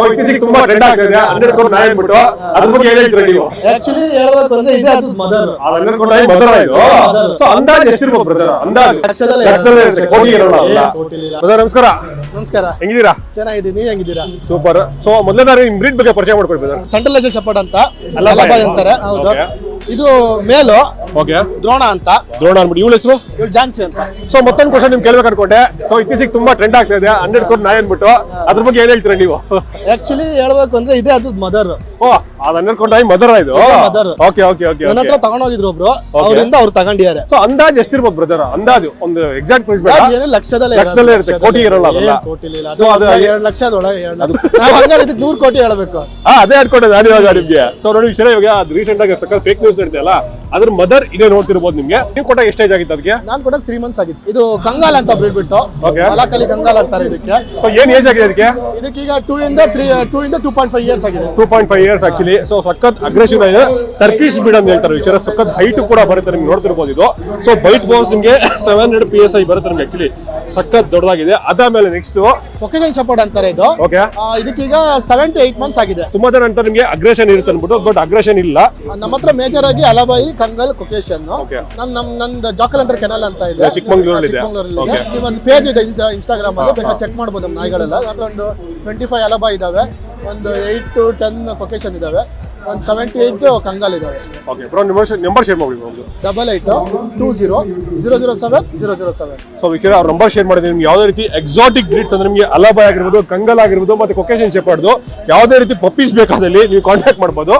So ಇತ್ತೀಚೆಗೆ ತುಂಬಾ trend ಆಗ್ತಿದೆ. ಹನ್ನೆರಡು ಕೋಟಿ ನಾಯಿ ಅಂದ್ಬಿಟ್ಟು ಅದ್ರ ಬಗ್ಗೆ ಏನ್ ಹೇಳ್ತೀರಾ ನೀವು? ಆಕ್ಚುಲಿ ಹೇಳ್ಬೇಕು ಅಂದ್ರೆ ಇದೆ ಅದು ಮದರ್ ಆ ಹನ್ನೆರಡು ಕೋಟಿ ನಾಯಿ ಮದರ ಇದು. ಸೊ ಅಂದಾಜ್ ಎಷ್ಟಿರ್ಬೋದು ಬ್ರದರ್ ಅಂದಾಜು. ಲಕ್ಷದಲ್ಲಿ ಲಕ್ಷದಲ್ಲಿ ಇರುತ್ತೆ, ಕೋಟಿ ಇರಲ್ಲ ಅಲ್ಲ. ಕೋಟಿಲಿಲ್ಲ ಬ್ರದರ್ ನಮಸ್ಕಾರ. ನಮಸ್ಕಾರ. ಹೆಂಗಿದ್ದೀರಾ? ಚೆನ್ನಾಗಿದ್ದೀನಿ. ನೀವ್ ಹೆಂಗಿದ್ದೀರಾ? ಸೂಪರ್ ಸೊ ಮೊದಲನೇ ನಿಮ್ ಬ್ರೀಡ್ ಬಗ್ಗೆ ಪರಿಚಯ ಮಾಡ್ಕೊಳ್ಬೇಕು ಬ್ರದರ್ ಸೆಂಟ್ರಲೈಸೇಷನ್ ಶಪರ್ಡ್ ಅಂತ. ಅಲ್ಲ ಅಲಬಾಯ್ ಅಂತಾರೆ. ಹೌದು. Okay. ಇದು ಮೇಲು. ಓಕೆ. ದ್ರೋಣ ಅಂತ. ದ್ರೋಣ ಅನ್ಬಿಟ್ಟು ಇವಳ ಹೆಸರು? ಇವಳು ಜಾನ್ಸಿ ಅಂತ. ಸೊ ಮತ್ತೊಂದು ಕ್ವಶನ್ ನಿಮ್ಗೆ ಕೇಳ್ಬೇಕು ಅನ್ಕೊಂಡೆ. ಸೊ ಇತ್ತೀಚೆಗೆ ತುಂಬಾ ಟ್ರೆಂಡ್ ಆಗ್ತಾ ಇದೆ. ಹಂಡ್ರೆಡ್ ಕೋಟಿ ನಾಯಿ ಅನ್ಬಿಟ್ಟು ಅದ್ರ ಬಗ್ಗೆ ಏನ್ ಹೇಳ್ತೀರಾ ನೀವು? ಆಕ್ಚುಲಿ ಹೇಳ್ಬೇಕು ಅಂದ್ರೆ ಇದೆ ಅದು ಮದರ್ ಓ ಅದ್ ಕೋಟಿ ನಾಯಿ ಮದರ ಇದು? mother. ಓಕೆ ಓಕೆ ಓಕೆ ನನ್ನ ಹತ್ರ ತಗೊಂಡೋಗಿದ್ರು ಒಬ್ರು. ಅವರಿಂದ ಅವ್ರು ತಗೊಂಡಿದ್ದಾರೆ. ಸೊ ಅಂದಾಜು ಎಷ್ಟಿರ್ಬೋದು ಬ್ರದರ್ ಅಂದಾಜು ಒಂದು ಎಕ್ಸಾಕ್ಟ್ ಪ್ರೈಸ್ ಬೇಡ ಏನು ಲಕ್ಷದಲ್ಲೇ ಲಕ್ಷದಲ್ಲೇ ಇರುತ್ತೆ, ಕೋಟಿ ಇರಲ್ಲ ಅದೆಲ್ಲ. ಕೋಟಿಲಿಲ್ಲ. So ಅದು ಎರಡು ಲಕ್ಷದೊಳಗೆ ಎರಡು ಲಕ್ಷ. ನಾವು ಹಂಗಾರೆ ಇದಕ್ಕೆ ನೂರು ಕೋಟಿ ಹೇಳ್ಬೇಕು. ಹಾ ಅದೇ ಅನ್ಕೊಂಡೆ ನಾನು ಇವಾಗ ನಿಮ್ಗೆ. ಸೊ ನೋಡಿ ವಿಷಯ ಇವಾಗ ಅದು ರೀಸೆಂಟ್ ಆಗಿ ಸಕ್ಕ ಫೇಕ್ ನ್ಯೂಸ್ ನಡೀತಲ್ಲ ಅದ್ರ ಮದರ್ ಇದೇ ನೋಡ್ತಿರ್ಬೋದು ನಿಮ್ಗೆ. ನೀವು ಕೊಟ್ಟಾಗ ಎಷ್ಟು ಏಜ್ ಆಗಿತ್ತು ಅದಕ್ಕೆ? ನಾನು ಕೂಡ ತ್ರೀ ಮಂತ್ಸ್ ಆಗಿತ್ತು. ಇದು ಕಂಗಾಲ್ ಅಂತ ಬಿಟ್ಬಿಟ್ಟು. ಮಲಾಕಲಿ ಕಂಗಾಲ್ ಅಂತಾರೆ ಇದಕ್ಕೆ. ಸೊ ಏನ್ ಏಜ್ ಆಗಿದೆ ಅದಕ್ಕೆ ಈಗ ಟೂ ಇಂದ ತ್ರೀ ಟೂ ಇಂದ ಟೂ ಪಾಯಿಂಟ್ ಫೈವ್ ಇಯರ್ಸ್ ಆಗಿದೆ. Two point five years actually so ಸಖತ್ ಅಗ್ರೆಸಿವ್ ಆಗಿದೆ. ಟರ್ಕಿಶ್ ಬಿಡ್ ಅಂತ ಹೇಳ್ತಾರೆ ವಿಚಾರ ಸಖತ್ ಹೈಟ್ ಕೂಡ ಬರುತ್ತೆ. ನಿಮ್ಗೆ ನೋಡ್ತಿರ್ಬೋದು ಇದು. ಸೊ ಬೈಟ್ ಫೋರ್ಸ್ ನಿಮಗೆ seven hundred P S I ಬರುತ್ತೆ ನಿಮ್ಗೆ ಆಕ್ಚುಲಿ ಸಖತ್ ದೊಡ್ಡದಾಗಿದೆ. ಅದಾದ್ಮೇಲೆ ನೆಕ್ಸ್ಟ್ ಒಕೇಜನ್ ಸಪೋರ್ಟ್ ಅಂತಾರೆ ಇದು. ಓಕೆ ಇದಕ್ಕೀಗ ಸೆವೆನ್ ಟು ಏಟ್ ಮಂತ್ಸ್ ಆಗಿದೆ. ತುಂಬಾ ಜನ ಅಂತ ನಿಮಗೆ ಅಗ್ರೆಷನ್ ಇರುತ್ತೆ ಅನ್ಬಿಟ್ಟು ಬಟ್ ಅಗ್ರೆಷನ್ ಇಲ್ಲ. ನಮ್ಮ ಹತ್ರ ಮೇಜರ್ ಆಗಿ ಅಲಬಾಯಿ ಕಂಗಲ್ ಕೊಕೇಶನ್ ನಮ್ ನಮ್ ನಂದು ಅಂಡರ್ ಕೆನಲ್ ಅಂತ ಇದೆ. ಚಿಕ್ಕಮಂಗ್ಳೂರಲ್ಲಿ ನೀವೊಂದು ಚಿಕ್ಕಮಂಗ್ಳೂರಲ್ಲಿ ಪೇಜ್ ಇದೆ ಇನ್ಸ್ಟಾಗ್ರಾಮ್ ಅಲ್ಲಿ. ಬೇಕಾದ್ರೆ ಚೆಕ್ ಮಾಡ್ಬೋದು ನಮ್ಮ ನಾಯಿಗಳೆಲ್ಲ. ಅದ್ರ ಒಂದು ಟ್ವೆಂಟಿ ಫೈವ್ ಅಲಬಾಯಿ ಇದಾವೆ. ಒಂದು ಏಯ್ಟ್ ಟು ಟೆನ್ ಕೊಕೇಶನ್ ಇದಾವೆ. ಒಂದು ಸೆವೆಂಟಿ ಏಯ್ಟ್ ಕಂಗಾಲ್ ಇದಾವೆ. Okay bro number number share ಮಾಡಿ ಒಂದು. Double eight two zero zero zero seven zero zero seven so ವಿಚಾರ ಅವ್ರ ನಂಬರ್ ಶೇರ್ ಮಾಡಿದ್ರೆ ನಿಮ್ಗೆ ಯಾವುದೇ ರೀತಿ ಎಕ್ಸಾಟಿಕ್ ಬ್ರೀಡ್ಸ್ ಅಂದ್ರೆ ನಿಮಗೆ ಅಲಬಾಯ್ ಆಗಿರ್ಬೋದು ಕಂಗಲ್ ಆಗಿರ್ಬೋದು ಮತ್ತೆ ಕೊಕೇಶನ್ ಶೇಪಾಡ್ದು ಯಾವುದೇ ರೀತಿ ಪಪ್ಪೀಸ್ ಬೇಕಾದಲ್ಲಿ ನೀವು ಕಾಂಟ್ಯಾಕ್ಟ್ ಮಾಡ್ಬೋದು.